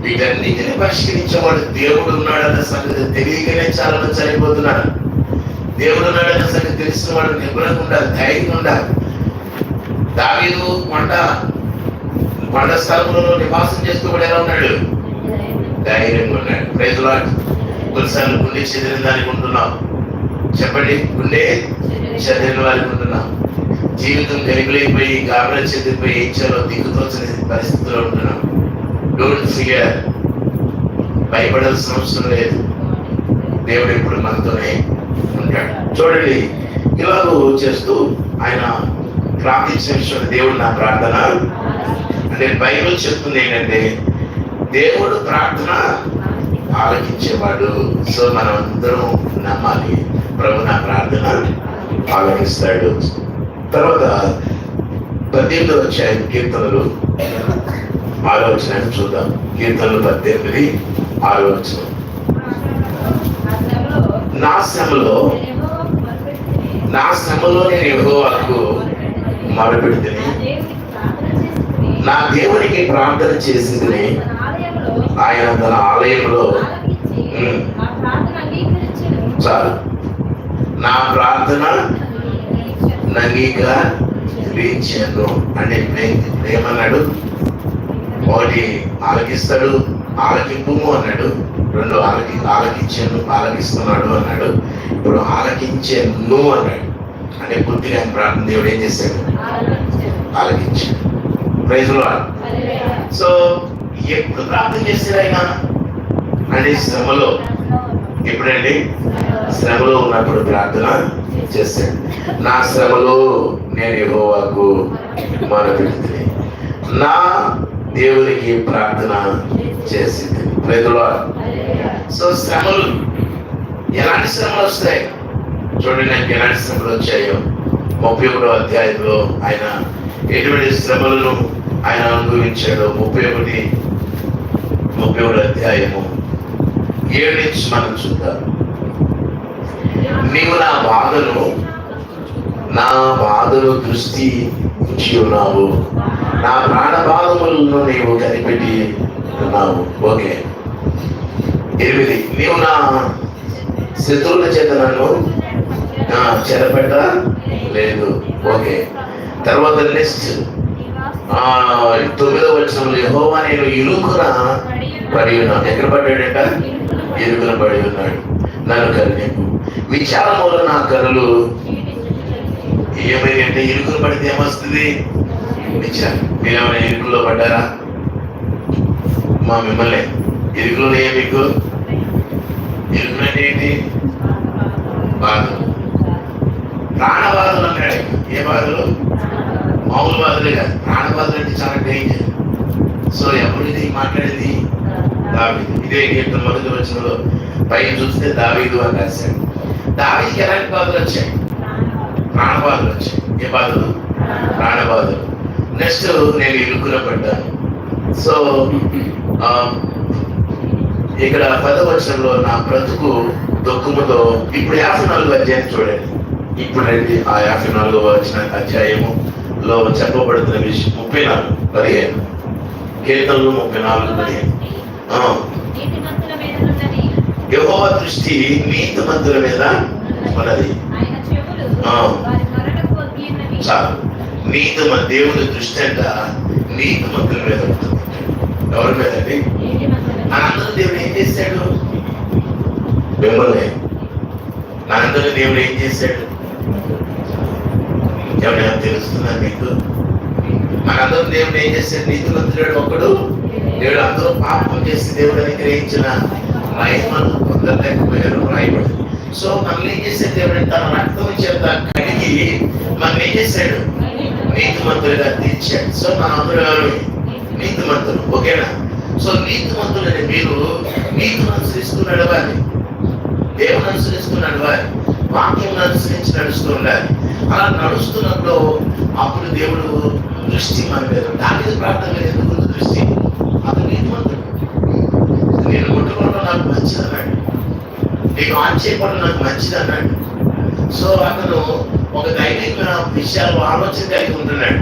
వీటన్నిటిని పరిష్కరించేవాడు దేవుడు ఉన్నాడన్న సంగతి తెలియకనే చాలా మంది చనిపోతున్నాడు దేవుడు ఉన్నాడన్న సంగతి తెలిసిన వాడు నిపుణంగా ఉండాలి ధైర్యం ఉండాలి. దావీదు కొండ కొండ స్థలంలో నివాసం చేస్తూ కూడా ఎలా ఉన్నాడు? ధైర్యంగా ఉన్నాడు. ప్రజలు కొన్నిసార్లు గుండె చెదిరిన దానికి ఉంటున్నాం. చెప్పండి గుండె చెదిరిన వారికి ఉంటున్నాం. జీవితం గరిబిలైపోయి గాబరా చెదిరిపోయి ఏం చేయాలో దిక్కుతోచని పరిస్థితిలో ఉంటున్నాం. డోంట్ భయపడాల్సిన అవసరం లేదు. దేవుడు ఎప్పుడు మనతోనే ఉంటాడు. చూడండి ఇలాగూ చేస్తూ ఆయన ప్రార్థించిన దేవుడు నా ప్రార్థన. అంటే బైబిల్ చెప్తుంది ఏంటంటే దేవుడు ప్రార్థన ఆలకించేవాడు. సో మనం అందరం నమ్మాలి. ప్రభు నా ప్రార్థన ఆలకిస్తాడు. తర్వాత పద్దెనిమిది వచ్చాయి కీర్తనలు. ఆలోచన చూద్దాం. కీర్తనలు పద్దెనిమిది ఆలోచన. నా శ్రమలో నా శ్రమలో నేను యెహోవాకు మొరపెడితిని నా దేవునికి ప్రార్థన చేసింది ఆయన తన ఆలయంలో చాలు. నా ప్రార్థన నంగీకరించాను అంటే నే- ఏమన్నాడు ఒకటి ఆలకిస్తాడు ఆలకింపు అన్నాడు. రెండు ఆలకి ఆలకించాను ఆలకిస్తున్నాడు అన్నాడు. ఇప్పుడు ఆలకించాను అన్నాడు. అంటే పూర్తిగా ప్రార్థన దేవుడు ఏం చేశాడు? ఆలకించాడు. ప్రైజ్ సో ఎప్పుడు ప్రార్థన చేశాడు ఆయన? అంటే శ్రమలో. ఎప్పుడండి? శ్రమలో ఉన్నప్పుడు ప్రార్థన చేశాడు. నా శ్రమలో నేను యెహోవాకు మొరపెడుతుంది నా దేవునికి ప్రార్థన చేసింది. ప్రజలో సో శ్రమలు ఎలాంటి శ్రమలు వస్తాయి? చూడండి నాకు ఎలాంటి శ్రమలు వచ్చాయో. ముప్పై ఒకటో అధ్యాయంలో ఆయన ఎటువంటి శ్రమలను ఆయన అనుభవించాడు. ముప్పై ఒకటి ముప్పై ఒకటి అధ్యాయము. ఏడు నుంచి మనం చూద్దాం. నీవు నా బాధను నా బాధను దృష్టి ఉంచి ఉన్నావు. నా ప్రాణ బాధములను నీవు కనిపెట్టి ఉన్నావు ఓకే. ఎనిమిది. నీవు నా శత్రువుల చేత నన్ను ఆ, చెరపెట్ట? లేదు. ఓకే. తర్వాత నెక్స్ట్ ఆ తొమ్మిదో వచ్చిన యహోవా నేను ఇరుకున పడి ఉన్నాను. ఎక్కడ పడ్డాడట ఇరుకున పడి ఉన్నాడు. నన్ను కరుణింపు. విచారములో నా కరులు ఏమైందంటే ఇరుకున పడితే ఏమొస్తుంది? ఇచ్చారు మీరేమైనా ఇరుకుల్లో పడ్డారా? మా మిమ్మల్ని ఇరుకులు ఉన్నాయా మీకు ఇరుకులంటే ఏంటి? బాధలు. ప్రాణ బాధలు అన్నాడు ఏ బాధలు? మామూలు బాధలే కాదు. ప్రాణబాధలు అంటే చాలా డేంజర్ సో ఎవరిది మాట్లాడేది? దావీదు. ఇదే కీర్తన మొదటి వచ్చినలో పైన చూస్తే దావీదు అని రాశాడు. దావీకి ఎలాంటి బాధలు వచ్చాయి? ప్రాణబాధలు వచ్చాయి. ఏ బాధలు? ప్రాణబాధలు. నెక్స్ట్ నేను ఇరుకున పడ్డాను. సో ఇక్కడ పదవచనంలో నా బ్రతుకు దుఃఖముతో ఇప్పుడు యాభై నాలుగు అధ్యాయం చూడండి. ఇప్పుడు రండి ఆ యాభై నాలుగో వచ్చిన అధ్యాయము లో చెప్పబడుతున్న విషయం ముప్పై నాలుగు పదిహేను. కీర్తనలు ముప్పై నాలుగు పదిహేను. యెహోవా దృష్టి నీతిమంతుల మీద ఉన్నది. నీతి మా దేవుడి దృష్టి అంట నీతిమంతుల మీద ఎవరి మీద అండి? మనందరూ దేవుడు ఏం చేశాడు? మిమ్మల్ని. మనందరూ దేవుడు ఏం చేశాడు? ఎవరైనా తెలుస్తుందా మీకు? మనందరూ దేవుడు ఏం చేశాడు? నీతిమంతుడు ఒకడు. దేవుడు అందరూ పాపం చేసి దేవుడు అనుగ్రహించిన మహిమను పొందలేకపోయారు రాయబడి సో మనం ఏం చేశాడు దేవుడు? తన రక్తం చేత కడిగి మనం ఏం చేశాడు? నీతిమంతులుగా తీర్చాడు. సో మన అందరూ నీతి నీతిమంతులు ఓకేనా? సో నీతిమంతులని మీరు నీతిని అనుసరిస్తూ నడవాలి. దేవుని అనుసరిస్తూ నడవాలి. వాక్యం అనుసరించి నడుస్తూ ఉండాలి. అలా నడుస్తున్నప్పుడు అప్పుడు దేవుడు దృష్టి మన మీద దాని ప్రార్థన మీద ఎందుకు దృష్టి? అతను నీతిమంతుడు. నేను ముట్టుకోవడం నాకు మంచిది అన్నాడు నేను ఆన్ చేయకుండా నాకు మంచిది అన్నాడు సో అతను ఒక దైవిక విషయాలు ఆలోచన కలిగి ఉంటున్నాడు.